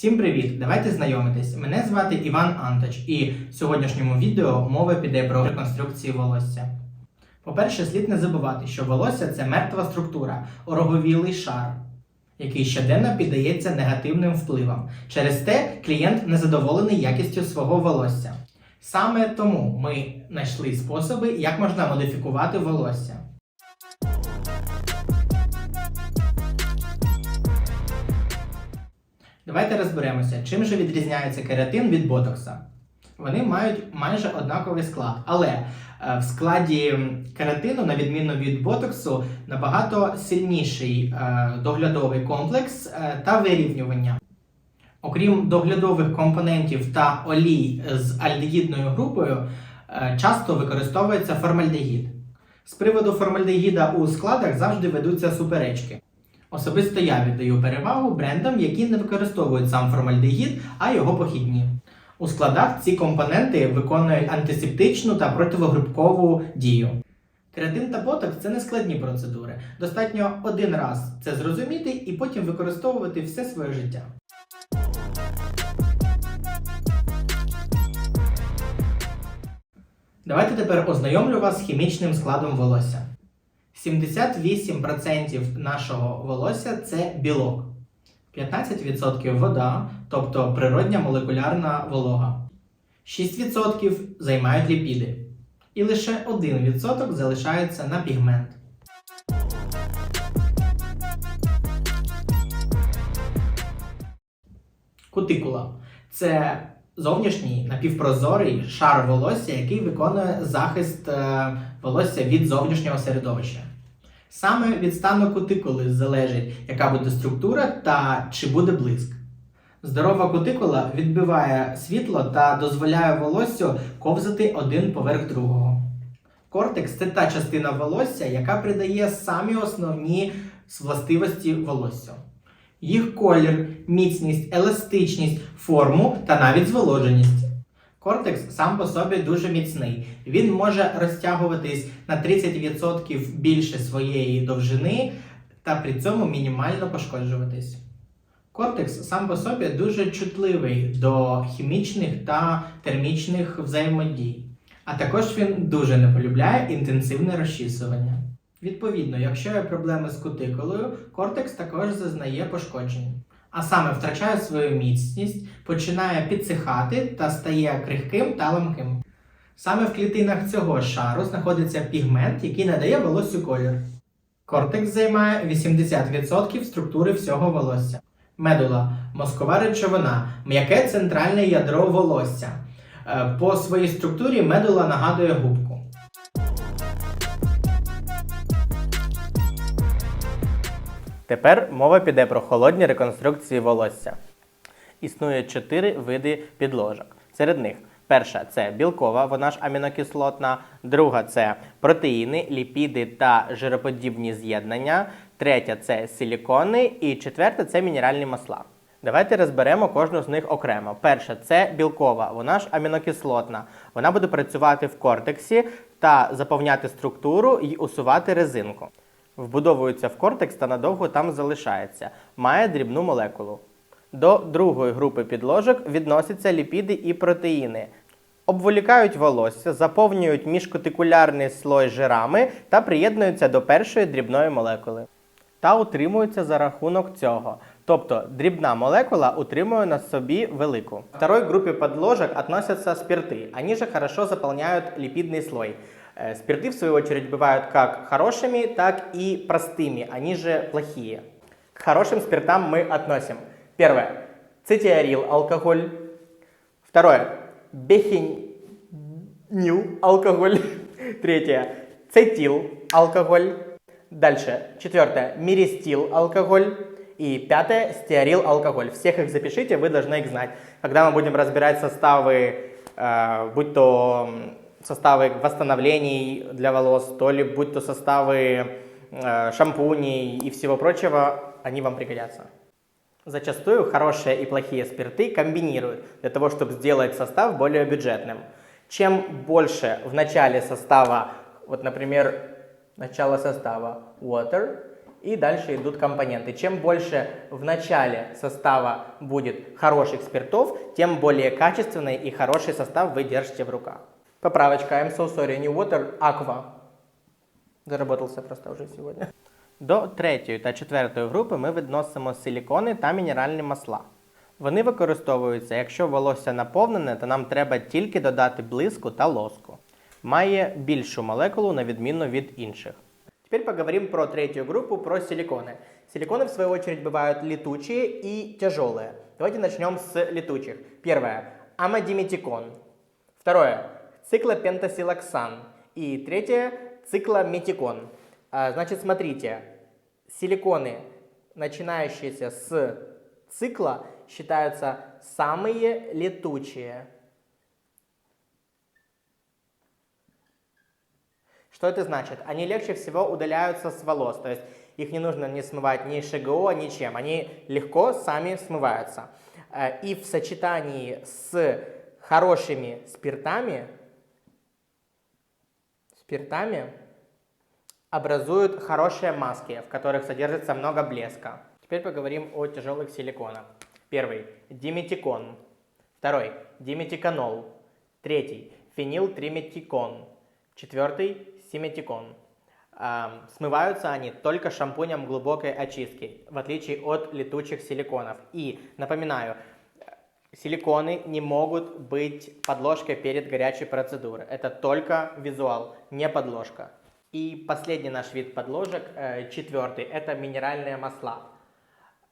Всім привіт! Давайте знайомитись. Мене звати Іван Анточ, і в сьогоднішньому відео мова піде про реконструкцію волосся. По-перше, слід не забувати, що волосся це мертва структура, ороговілий шар, який щоденно піддається негативним впливам. Через те клієнт незадоволений якістю свого волосся. Саме тому ми знайшли способи, як можна модифікувати волосся. Давайте розберемося, чим же відрізняється кератин від ботокса. Вони мають майже однаковий склад, але е, в складі кератину, на відміну від ботоксу, набагато сильніший е, доглядовий комплекс е, та вирівнювання. Окрім доглядових компонентів та олій з альдегідною групою, часто використовується формальдегід. З приводу формальдегіда у складах завжди ведуться суперечки. Особисто я віддаю перевагу брендам, які не використовують сам формальдегід, а його похідні. У складах ці компоненти виконують антисептичну та противогрибкову дію. Кератин та ботокс – це не складні процедури. Достатньо один раз це зрозуміти і потім використовувати все своє життя. Давайте тепер ознайомлю вас з хімічним складом волосся. 78% нашого волосся це білок, 15% вода, тобто природня молекулярна волога, 6% займають ліпіди, і лише 1% залишається на пігмент. Кутикула це зовнішній напівпрозорий шар волосся, який виконує захист е, волосся від зовнішнього середовища. Саме від стану кутикули залежить, яка буде структура та чи буде блиск. Здорова кутикула відбиває світло та дозволяє волоссю ковзати один поверх другого. Кортекс це та частина волосся, яка придає самі основні властивості волоссю. Їх колір, міцність, еластичність, форму та навіть зволоженість. Кортекс сам по собі дуже міцний. Він може розтягуватись на 30% більше своєї довжини та при цьому мінімально пошкоджуватись. Кортекс сам по собі дуже чутливий до хімічних та термічних взаємодій. А також він дуже не полюбляє інтенсивне розчісування. Відповідно, якщо є проблеми з кутикулою, кортекс також зазнає пошкоджень. А саме втрачає свою міцність, починає підсихати та стає крихким та ламким. Саме в клітинах цього шару знаходиться пігмент, який надає волоссю колір. Кортекс займає 80% структури всього волосся. Медула мозкова речовина, м'яке центральне ядро волосся. Е, По своїй структурі медула нагадує губку. Тепер мова піде про холодні реконструкції волосся. Існує чотири види підложок. Серед них перша це білкова, вона ж амінокислотна, друга це протеїни, ліпіди та жироподібні з'єднання, третя це силікони і четверта це мінеральні масла. Давайте розберемо кожну з них окремо. Перша це білкова, вона ж амінокислотна. Вона буде працювати в кортексі та заповняти структуру і усувати резинку. Вбудовується в кортекс та надовго там залишається. Має дрібну молекулу. До другої групи підложок відносяться ліпіди і протеїни. Обволікають волосся, заповнюють міжкутикулярний слой жирами та приєднуються до першої дрібної молекули. Та утримуються за рахунок цього. Тобто дрібна молекула утримує на собі велику. Второй группе подложек относятся спирты. Они же хорошо заполняют липидный слой. Э, Спирты, в свою очередь, бывают как хорошими, так и простыми. Они же плохие. К хорошим спиртам мы относим. Первое. Цитиарил алкоголь. Второе. Бехенил алкоголь. Третье. Цетил алкоголь. Дальше. Четвертое. Миристил алкоголь. И пятое. Стеарил алкоголь. Всех их запишите, вы должны их знать. Когда мы будем разбирать составы, э, будь то составы восстановлений для волос, то ли будь то составы э, шампуней и всего прочего, они вам пригодятся. Зачастую хорошие и плохие спирты комбинируют для того, чтобы сделать состав более бюджетным. Чем больше в начале состава, вот, например, начало состава water, и дальше идут компоненты. Чем больше в начале состава будет хороших спиртов, тем более качественный и хороший состав вы держите в руках. Поправочка, I'm so sorry, не water, aqua. Заработался просто вже сьогодні. До третьої та четвертої групи ми відносимо силікони та мінеральні масла. Вони використовуються, якщо волосся наповнене, то нам треба тільки додати блиску та лоску. Має більшу молекулу на відміну від інших. Теперь поговорим про третью группу, про силиконы. Силиконы, в свою очередь, бывают летучие и тяжелые. Давайте начнем с летучих. Первое – амодиметикон. Второе – циклопентасилоксан. И третье – циклометикон. А, Значит, смотрите, силиконы, начинающиеся с цикла, считаются самые летучие. Что это значит? Они легче всего удаляются с волос, то есть их не нужно не смывать ни ШГО, ничем. Они легко сами смываются. Э, И в сочетании с хорошими спиртами, спиртами образуют хорошие маски, в которых содержится много блеска. Теперь поговорим о тяжелых силиконах. Первый – диметикон. Второй – диметиканол. Третий – фенилтриметикон. Четвертый – симетикон. Ам, смываются они только шампунем глубокой очистки, в отличие от летучих силиконов. И, напоминаю, силиконы не могут быть подложкой перед горячей процедурой. Это только визуал, не подложка. И последний наш вид подложек, э, четвертый, это минеральные масла.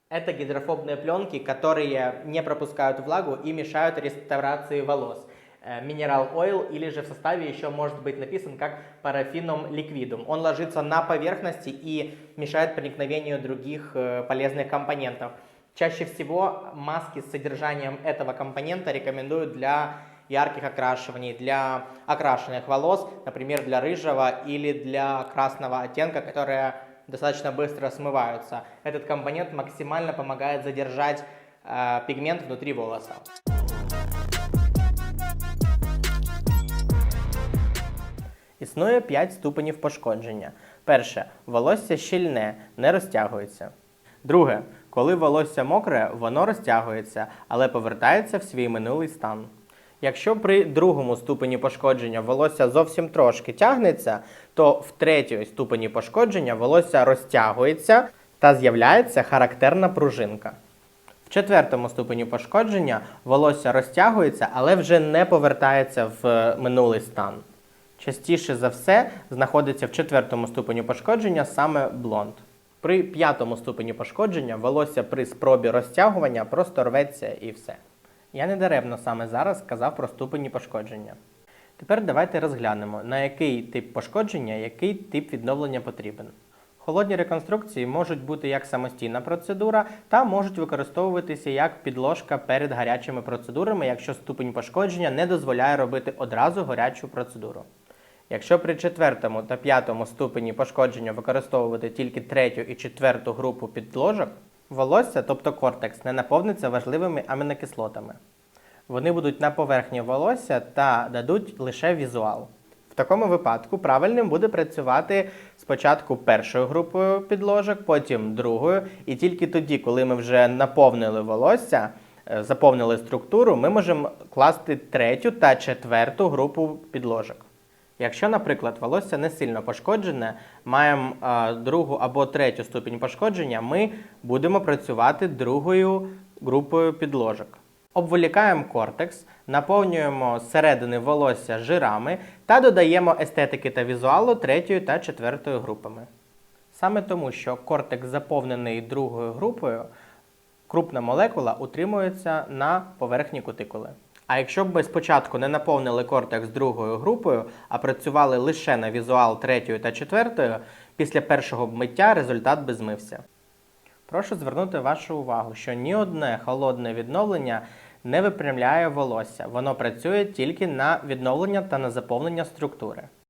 Это гидрофобные пленки, которые не пропускают влагу и мешают реставрации волос. Э, Mineral oil или же в составе еще может быть написан как парафином ликвидум. Он ложится на поверхности и мешает проникновению других э, полезных компонентов. Чаще всего маски с содержанием этого компонента рекомендуют для ярких окрашиваний, для окрашенных волос, например, для рыжего или для красного оттенка, которые достаточно быстро смываются. Этот компонент максимально помогает задержать э, пигмент внутри волоса. Існує 5 ступенів пошкодження. Перше волосся щільне, не розтягується. Друге, коли волосся мокре, воно розтягується, але повертається в свій минулий стан. Якщо при другому ступені пошкодження волосся зовсім трошки тягнеться, то в третій ступені пошкодження волосся розтягується та з'являється характерна пружинка. В четвертому ступені пошкодження волосся розтягується, але вже не повертається в минулий стан. Частіше за все знаходиться в четвертому ступені пошкодження саме блонд. При п'ятому ступені пошкодження волосся при спробі розтягування просто рветься і все. Я не даремно саме зараз сказав про ступені пошкодження. Тепер давайте розглянемо, на який тип пошкодження, який тип відновлення потрібен. Холодні реконструкції можуть бути як самостійна процедура, та можуть використовуватися як підложка перед гарячими процедурами, якщо ступень пошкодження не дозволяє робити одразу гарячу процедуру. Якщо при четвертому та п'ятому ступені пошкодження використовувати тільки третю і четверту групу підложок, волосся, тобто кортекс, не наповниться важливими амінокислотами. Вони будуть на поверхні волосся та дадуть лише візуал. В такому випадку правильним буде працювати спочатку першою групою підложок, потім другою, і тільки тоді, коли ми вже наповнили волосся, е, заповнили структуру, ми можемо класти третю та четверту групу підложок. Якщо, наприклад, волосся не сильно пошкоджене, маємо другу або третю ступінь пошкодження, ми будемо працювати другою групою підложок. Обволікаємо кортекс, наповнюємо зсередини волосся жирами та додаємо естетики та візуалу третьої та четвертої групами. Саме тому, що кортекс заповнений другою групою, крупна молекула утримується на поверхні кутикули. А якщо б ми спочатку не наповнили кортекс другою групою, а працювали лише на візуал третьою та четвертою, після першого миття результат би змився. Прошу звернути вашу увагу, що ні одне холодне відновлення не випрямляє волосся. Воно працює тільки на відновлення та на заповнення структури.